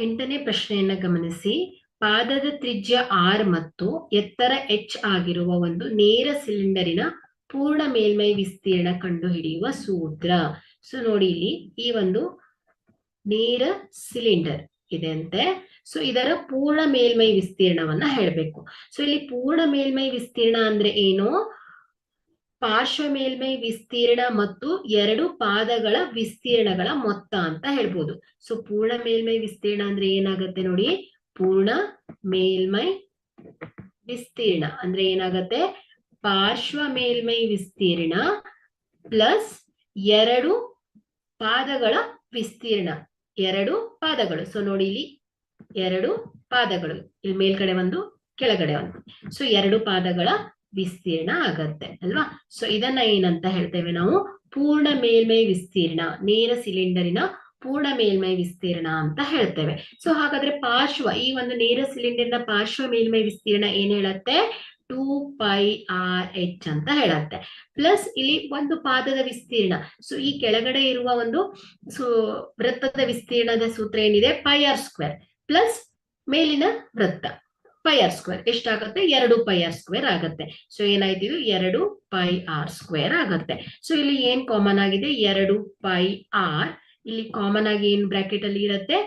ಎಂಟನೇ ಪ್ರಶ್ನೆಯನ್ನ ಗಮನಿಸಿ. ಪಾದದ ತ್ರಿಜ್ಯ ಆರ್ ಮತ್ತು ಎತ್ತರ ಎಚ್ ಆಗಿರುವ ಒಂದು ನೇರ ಸಿಲಿಂಡರಿನ ಪೂರ್ಣ ಮೇಲ್ಮೈ ವಿಸ್ತೀರ್ಣ ಕಂಡುಹಿಡಿಯುವ ಸೂತ್ರ. ಸೊ ನೋಡಿ ಇಲ್ಲಿ ಈ ಒಂದು ನೇರ ಸಿಲಿಂಡರ್ ಇದೆ ಅಂತೆ ಸೊ ಇದರ ಪೂರ್ಣ ಮೇಲ್ಮೈ ವಿಸ್ತೀರ್ಣವನ್ನ ಹೇಳಬೇಕು. ಸೊ ಇಲ್ಲಿ ಪೂರ್ಣ ಮೇಲ್ಮೈ ವಿಸ್ತೀರ್ಣ ಅಂದ್ರೆ ಏನು? ಪಾರ್ಶ್ವ ಮೇಲ್ಮೈ ವಿಸ್ತೀರ್ಣ ಮತ್ತು ಎರಡು ಪಾದಗಳ ವಿಸ್ತೀರ್ಣಗಳ ಮೊತ್ತ ಅಂತ ಹೇಳ್ಬೋದು. ಸೊ ಪೂರ್ಣ ಮೇಲ್ಮೈ ವಿಸ್ತೀರ್ಣ ಅಂದ್ರೆ ಏನಾಗತ್ತೆ ನೋಡಿ? ಪೂರ್ಣ ಮೇಲ್ಮೈ ವಿಸ್ತೀರ್ಣ ಅಂದ್ರೆ ಏನಾಗತ್ತೆ? ಪಾರ್ಶ್ವ ಮೇಲ್ಮೈ ವಿಸ್ತೀರ್ಣ ಪ್ಲಸ್ ಎರಡು ಪಾದಗಳ ವಿಸ್ತೀರ್ಣ. ಎರಡು ಪಾದಗಳು. ಸೊ ನೋಡಿ ಇಲ್ಲಿ ಎರಡು ಪಾದಗಳು. ಇಲ್ಲಿ ಮೇಲ್ಗಡೆ ಒಂದು, ಕೆಳಗಡೆ ಒಂದು. ಸೊ ಎರಡು ಪಾದಗಳ ವಿಸ್ತೀರ್ಣ ಆಗತ್ತೆ, ಅಲ್ವಾ? ಸೊ ಇದನ್ನ ಏನಂತ ಹೇಳ್ತೇವೆ ನಾವು? ಪೂರ್ಣ ಮೇಲ್ಮೈ ವಿಸ್ತೀರ್ಣ, ನೇರ ಸಿಲಿಂಡರಿನ ಪೂರ್ಣ ಮೇಲ್ಮೈ ವಿಸ್ತೀರ್ಣ ಅಂತ ಹೇಳ್ತೇವೆ. ಸೊ ಹಾಗಾದ್ರೆ ಪಾರ್ಶ್ವ, ಈ ಒಂದು ನೇರ ಸಿಲಿಂಡರ್ನ ಪಾರ್ಶ್ವ ಮೇಲ್ಮೈ ವಿಸ್ತೀರ್ಣ ಏನ್ ಹೇಳತ್ತೆ? ಟೂ ಪೈ ಆರ್ ಎಚ್ ಅಂತ ಹೇಳತ್ತೆ. ಪ್ಲಸ್ ಇಲ್ಲಿ ಒಂದು ಪಾದದ ವಿಸ್ತೀರ್ಣ. ಸೊ ಈ ಕೆಳಗಡೆ ಇರುವ ಒಂದು ಸೊ, ವೃತ್ತದ ವಿಸ್ತೀರ್ಣದ ಸೂತ್ರ ಏನಿದೆ? Pi R square. ಪ್ಲಸ್ ಮೇಲಿನ ವೃತ್ತ. ಪೈ ಆರ್ ಸ್ಕ್ವೇರ್ ಎಷ್ಟಾಗತ್ತೆ? ಎರಡು ಪೈ ಆರ್ ಸ್ಕ್ವೇರ್ ಆಗತ್ತೆ. ಸೊ ಏನಾಯ್ತು ಇದು? ಎರಡು ಪೈ ಆರ್ ಸ್ಕ್ವೇರ್ ಆಗತ್ತೆ. ಸೊ ಇಲ್ಲಿ ಏನ್ ಕಾಮನ್ ಆಗಿದೆ? ಎರಡು ಪೈ ಆರ್ ಇಲ್ಲಿ ಕಾಮನ್ ಆಗಿ ಏನ್ ಬ್ರಾಕೆಟ್ ಅಲ್ಲಿ ಇರುತ್ತೆ?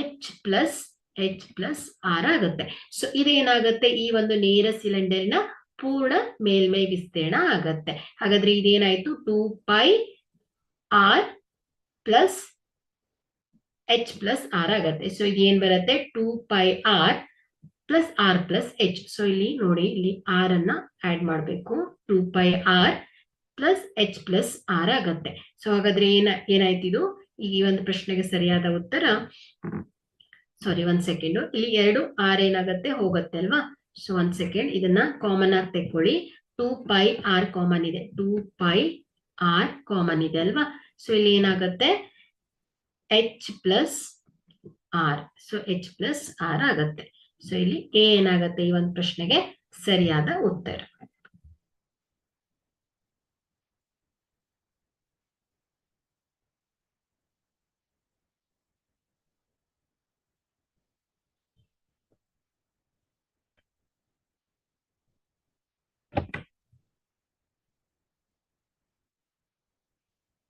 H plus H plus R ಆಗತ್ತೆ. ಸೊ ಇದೇನಾಗತ್ತೆ? ಈ ಒಂದು ನೇರ ಸಿಲಿಂಡರ್ನ ಪೂರ್ಣ ಮೇಲ್ಮೈ ವಿಸ್ತೀರ್ಣ ಆಗತ್ತೆ. ಹಾಗಾದ್ರೆ ಇದೇನಾಯ್ತು? Two pi R plus H plus R ಆಗತ್ತೆ. ಸೊ ಇದೇನ್ ಬರುತ್ತೆ? Two pi R plus R plus H so ಇಲ್ಲಿ ನೋಡಿ, ಇಲ್ಲಿ ಆರ್ ಅನ್ನ ಆಡ್ ಮಾಡಬೇಕು. Two pi R plus H plus R ಆಗತ್ತೆ. ಸೊ ಹಾಗಾದ್ರೆ ಏನ, ಏನಾಯ್ತು ಇದು? ಈ ಒಂದು ಪ್ರಶ್ನೆಗೆ ಸರಿಯಾದ ಉತ್ತರ. ಸಾರಿ ಒಂದ್ ಸೆಕೆಂಡ್ ಇಲ್ಲಿ ಎರಡು ಆರ್ ಏನಾಗತ್ತೆ? ಹೋಗತ್ತೆ ಅಲ್ವಾ? ಸೊ ಒಂದ್ ಸೆಕೆಂಡ್ ಇದನ್ನ ಕಾಮನ್ ಆಗಿ ತೆಕ್ಕೊಳ್ಳಿ. ಟೂ ಪೈ ಆರ್ ಕಾಮನ್ ಇದೆ. ಟೂ ಪೈ ಆರ್ ಕಾಮನ್ ಇದೆ ಅಲ್ವಾ? ಸೊ ಇಲ್ಲಿ ಏನಾಗತ್ತೆ? H plus R so H plus R ಆಗತ್ತೆ. ಸೊ ಇಲ್ಲಿ ಏನಾಗತ್ತೆ ಈ ಒಂದು ಪ್ರಶ್ನೆಗೆ ಸರಿಯಾದ ಉತ್ತರ.